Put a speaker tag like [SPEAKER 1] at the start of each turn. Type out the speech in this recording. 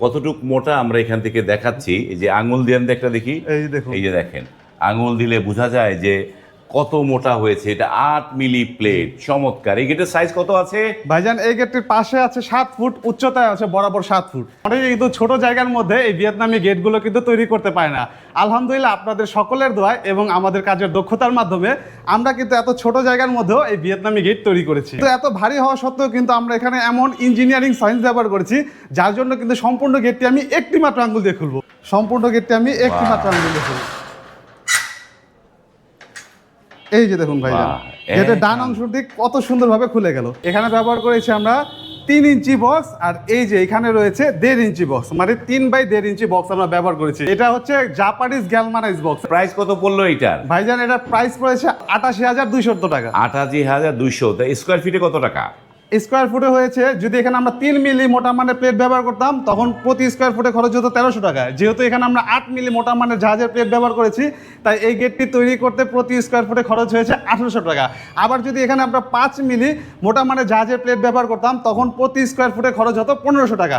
[SPEAKER 1] কতটুক মোটা আমরা এখান থেকে দেখাচ্ছি? এই যে আঙুল দিয়ে একটা দেখি।
[SPEAKER 2] এই
[SPEAKER 1] এই যে দেখেন। আঙুল দিলে বোঝা যায় যে কত মোটা হয়েছে? এটা আট মিলি প্লেট। চমৎকার। এই গেটের সাইজ কত আছে?
[SPEAKER 2] ভাইজান এই গেটটির পাশে আছে সাত ফুট উচ্চতায় আছে বরাবর সাত ফুট। অনেকে কিন্তু ছোট জায়গার মধ্যে এই ভিয়েতনামি গেটগুলো কিন্তু তৈরি করতে পারে না। আলহামদুলিল্লাহ আপনাদের সকলের দোয়ায় এবং আমাদের কাজের দক্ষতার মাধ্যমে আমরা কিন্তু এত ছোট জায়গার মধ্যেও এই ভিয়েতনামি গেট তৈরি করেছি। তো এত ভারী হওয়া সত্ত্বেও কিন্তু আমরা এখানে এমন ইঞ্জিনিয়ারিং সায়েন্স ব্যবহার করেছি যার জন্য কিন্তু সম্পূর্ণ গেটটি আমি একটি মাত্র আঙ্গুল দিয়ে খুলবো। সম্পূর্ণ গেটটি আমি একটি মাত্র আঙ্গুল দিয়ে খুলবো। এই যে দেখুন ভাই
[SPEAKER 1] বাহ,
[SPEAKER 2] ডান
[SPEAKER 1] একদম।
[SPEAKER 2] অংশ দিক কত সুন্দরভাবে খুলে গেল। এখানে ব্যবহার করেছি আমরা তিন ইঞ্চি বক্স আর এই যে এখানে রয়েছে দেড় ইঞ্চি বক্স মানে তিন বাই দেড় ইঞ্চি বক্স আমরা ব্যবহার করেছি। এটা হচ্ছে জাপানিজ গ্যালমানাইজ বক্স
[SPEAKER 1] প্রাইস কত পড়ল এটার?
[SPEAKER 2] ভাইজান এটা প্রাইস পড়েছে আটাশি হাজার দুইশো টাকা।
[SPEAKER 1] আটাশি হাজার দুইশো। স্কোয়ার ফিটে কত টাকা?
[SPEAKER 2] স্কোয়ার ফুটে হয়েছে, যদি এখানে আমরা তিন মিলি মোটা মানের প্লেট ব্যবহার করতাম, তখন প্রতি স্কোয়ার ফুটে খরচ হতো তেরোশো টাকা। যেহেতু এখানে আমরা আট মিলি মোটা মানের জাহাজের প্লেট ব্যবহার করেছি, তাই এই গেটটি তৈরি করতে প্রতি স্কোয়ার ফুটে খরচ হয়েছে আঠেরোশো টাকা। আবার যদি এখানে আমরা পাঁচ মিলি মোটা মানের জাহাজের প্লেট ব্যবহার করতাম, তখন প্রতি স্কোয়ার ফুটে খরচ হতো পনেরোশো টাকা।